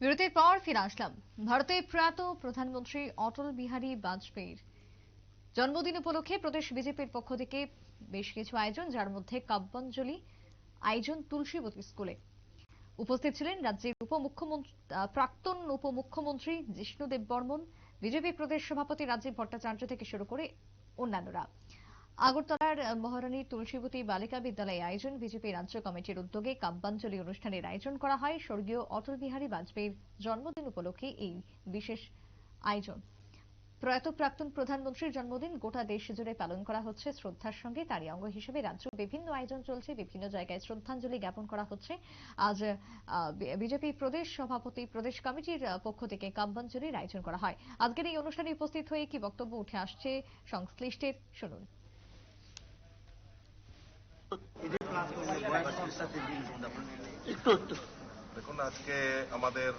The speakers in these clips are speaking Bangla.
বিরতির পর ফিরে আসলাম। ভারতের প্রয়াত প্রধানমন্ত্রী অটল বিহারী বাজপেয়ীর জন্মদিন উপলক্ষে প্রদেশ বিজেপির পক্ষ থেকে বেশ কিছু আয়োজন, যার মধ্যে কাব্যাঞ্জলি, আয়োজন তুলসীবতী স্কুলে। উপস্থিত ছিলেন রাজ্যের উপমুখ্যমন্ত্রী প্রাক্তন উপমুখ্যমন্ত্রী জিষ্ণুদেব বর্মন, বিজেপি প্রদেশ সভাপতি রাজীব ভট্টাচার্য থেকে শুরু করে অন্যান্যরা। আগরতলার মহারানী তুলসীবতী বালিকা বিদ্যালয়ে আয়োজন বিজেপি রাজ্য কমিটির উদ্যোগে কাব্যাঞ্জলি অনুষ্ঠানের আয়োজন করা হয়। স্বর্গীয় অটল বিহারী বাজপেয়ীর জন্মদিন উপলক্ষে এই বিশেষ আয়োজন। প্রয়াত প্রাক্তন প্রধানমন্ত্রীর জন্মদিন গোটা দেশ জুড়ে পালন করা হচ্ছে। শ্রদ্ধার সঙ্গে তারই অঙ্গ হিসেবে রাজ্য বিভিন্ন আয়োজন চলছে। বিভিন্ন জায়গায় শ্রদ্ধাঞ্জলি জ্ঞাপন করা হচ্ছে। আজ বিজেপি প্রদেশ সভাপতি, প্রদেশ কমিটির পক্ষ থেকে কাব্যাঞ্জলির আয়োজন করা হয়। আজকের এই অনুষ্ঠানে উপস্থিত হয়ে কি বক্তব্য উঠে আসছে সংশ্লিষ্টের শুনুন। দেখুন আজকে আমাদের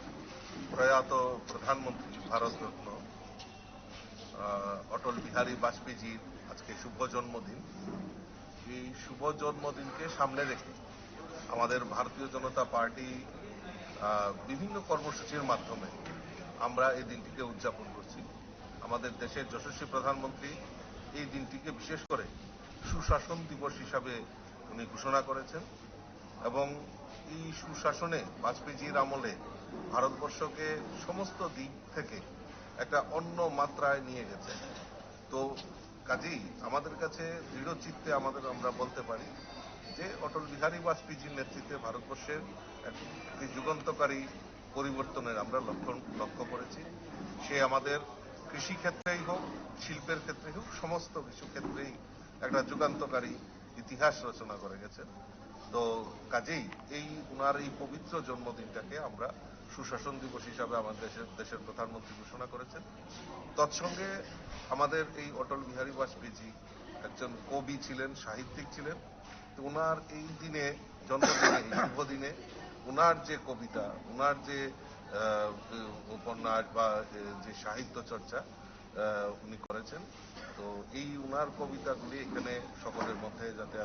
প্রয়াত প্রধানমন্ত্রী ভারতরত্ন আহ, অটল বিহারী বাজপেয়ীজির আজকে শুভ জন্মদিন। এই শুভ জন্মদিনকে সামনে রেখে আমাদের ভারতীয় জনতা পার্টি বিভিন্ন কর্মসূচির মাধ্যমে আমরা এই দিনটিকে উদযাপন করছি। আমাদের দেশের যশস্বী প্রধানমন্ত্রী এই দিনটিকে বিশেষ করে সুশাসন দিবস হিসাবে উনি ঘোষণা করেছেন এবং এই সুশাসনে বাজপেয়ীজির আমলে ভারতবর্ষকে সমস্ত দিক থেকে একটা অন্য মাত্রায় নিয়ে গেছে। তো কাজেই আমাদের কাছে দৃঢ় চিত্তে আমাদের আমরা বলতে পারি যে অটল বিহারী বাজপেয়ীজির নেতৃত্বে ভারতবর্ষের একটি যুগান্তকারী পরিবর্তনের আমরা লক্ষণ, লক্ষ্য করেছি। সে আমাদের কৃষি ক্ষেত্রেই হোক, শিল্পের ক্ষেত্রেই হোক, সমস্ত কিছু ক্ষেত্রেই একটা যুগান্তকারী ইতিহাস রচনা করে গেছেন। তো কাজেই এই উনার এই পবিত্র জন্মদিনটাকে আমরা সুশাসন দিবস হিসাবে আমাদের দেশের দেশের প্রধানমন্ত্রী ঘোষণা করেছেন। তৎসঙ্গে আমাদের এই অটল বিহারী বাজপেয়ীজি একজন কবি ছিলেন, সাহিত্যিক ছিলেন। তো উনার এই দিনে, জন্মদিনে, এই শুভ দিনে উনার যে কবিতা, উনার যে উপন্যাস বা যে সাহিত্য চর্চা উনি করেছেন। তো এই উনার কবিতাগুলি এখানে সকলের মধ্যে যাতে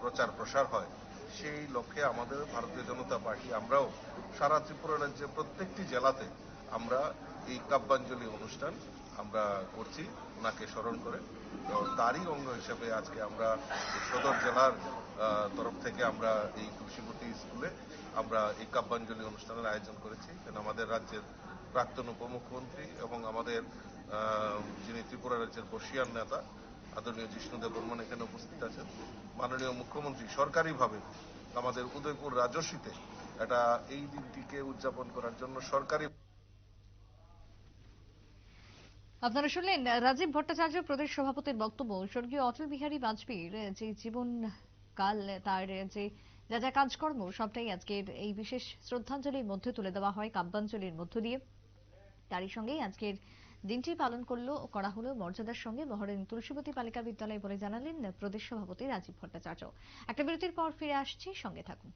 প্রচার প্রসার হয়, সেই লক্ষ্যে আমাদের ভারতীয় জনতা পার্টি, আমরাও সারা ত্রিপুরা রাজ্যের প্রত্যেকটি জেলাতে আমরা এই কাব্যাঞ্জলি অনুষ্ঠান আমরা করছি, ওনাকে স্মরণ করে। তো তারই অঙ্গ হিসেবে আজকে আমরা সদর জেলার তরফ থেকে আমরা এই তুলসীবতী স্কুলে আমরা এই কাব্যাঞ্জলি অনুষ্ঠানের আয়োজন করেছি। এখানে আমাদের রাজ্যের প্রাক্তন উপমুখ্যমন্ত্রী এবং আমাদের যিনি ত্রিপুরা রাজ্যের বর্ষিয়ান নেতা, আদরণীয় জিষ্ণুদেব বর্মন এখানে উপস্থিত আছেন। মাননীয় মুখ্যমন্ত্রী সরকারিভাবে আমাদের উদয়পুর রাজস্বীতে এটা এই দিনটিকে উদযাপন করার জন্য সরকারি আপনারা শুনলেন রাজীব ভট্টাচার্য, প্রদেশ সভাপতির বক্তব্য। স্বর্গীয় অটল বিহারী বাজপেয়ীর যে জীবন কাল তার যে যা যা কাজকর্ম, সবটাই আজকের এই বিশেষ শ্রদ্ধাঞ্জলির মধ্যে তুলে দেওয়া হয়, কাব্যাঞ্জলির মধ্য দিয়ে। তারই সঙ্গেই আজকের দিনটি পালন করল, করা হলো মর্যাদার সঙ্গে। মহারানী তুলসীবতী বালিকা বিদ্যালয় বলে জানালেন প্রদেশ সভাপতি রাজীব ভট্টাচার্য। একটা বিরতির পর ফিরে আসছি, সঙ্গে থাকুন।